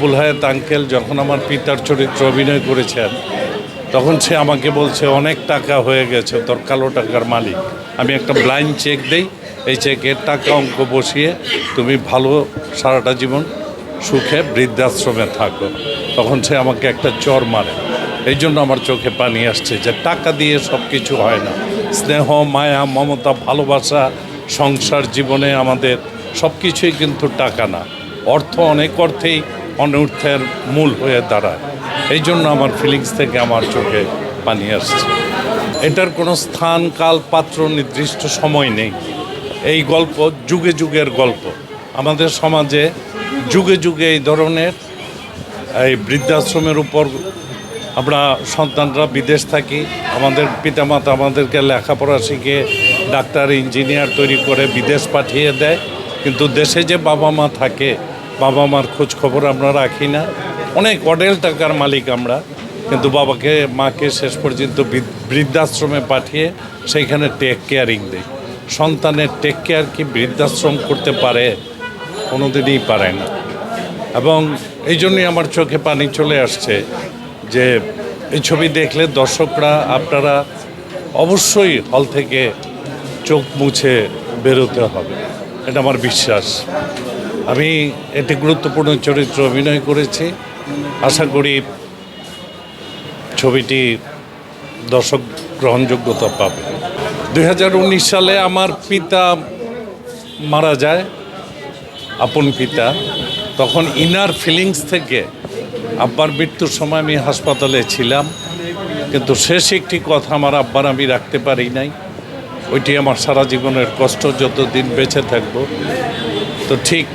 বুলহায়াত uncle যখন আমার পিতার চরিত্র অভিনয় করেছেন, তখন সে আমাকে বলছে, অনেক টাকা হয়ে গেছে, তোর কালো টাকার মালিক। আমি একটা ব্লাইন্ড চেক দেই, এই চেকের টাকা অঙ্ক বসিয়ে তুমি ভালো সারাটা জীবন সুখে বৃদ্ধাশ্রমে থাকো। তখন সে আমাকে একটা চর মারে। এই জন্য আমার চোখে পানি আসছে যে টাকা দিয়ে সব কিছু হয় না। স্নেহ, মায়া, মমতা, ভালোবাসা, সংসার জীবনে আমাদের সব কিছুই কিন্তু টাকা না। অর্থ অনেক অর্থেই অনর্থের মূল হয়ে দাঁড়ায়। এই জন্য আমার ফিলিংস থেকে আমার চোখে পানি আসছে। এটার কোনো স্থান, কাল, পাত্র, নির্দিষ্ট সময় নেই। এই গল্প যুগে যুগের গল্প। আমাদের সমাজে যুগে যুগে এই ধরনের এই বৃদ্ধাশ্রমের উপর আমরা সন্তানরা বিদেশ থাকি। আমাদের পিতামাতা আমাদেরকে লেখাপড়া শিখে ডাক্তার, ইঞ্জিনিয়ার তৈরি করে বিদেশ পাঠিয়ে দেয়। কিন্তু দেশে যে বাবা মা থাকে বাবা মার খোঁজ খবর আমরা রাখি না। অনেক অডেল টাকার মালিক আমরা, কিন্তু বাবাকে, মাকে শেষ পর্যন্ত বৃদ্ধ- বৃদ্ধাশ্রমে পাঠিয়ে সেইখানে টেক কেয়ারিং দেয় সন্তানের টেক কেয়ার কি বৃদ্ধাশ্রম করতে পারে, কোনোদিনই পারে না। এবং এই জন্যই আমার চোখে পানি চলে আসছে যে, এই ছবি দেখলে দর্শকরা, আপনারা অবশ্যই হল থেকে চোখ মুছে বেরোতে হবে। এটা আমার বিশ্বাস। আমি একটি গুরুত্বপূর্ণ চরিত্র অভিনয় করেছি। আশা করি ছবিটি দর্শক গ্রহণযোগ্যতা পাবে। দু হাজার উনিশ সালে আমার পিতা মারা যায়, আপন পিতা। তখন ইনার ফিলিংস থেকে আব্বার মৃত্যুর সময় আমি হাসপাতালে ছিলাম। কিন্তু শেষ একটি কথা আমার আব্বার আমি রাখতে পারি নাই। ওইটি আমার সারা জীবনের কষ্ট, যতদিন বেঁচে থাকব। তো ঠিক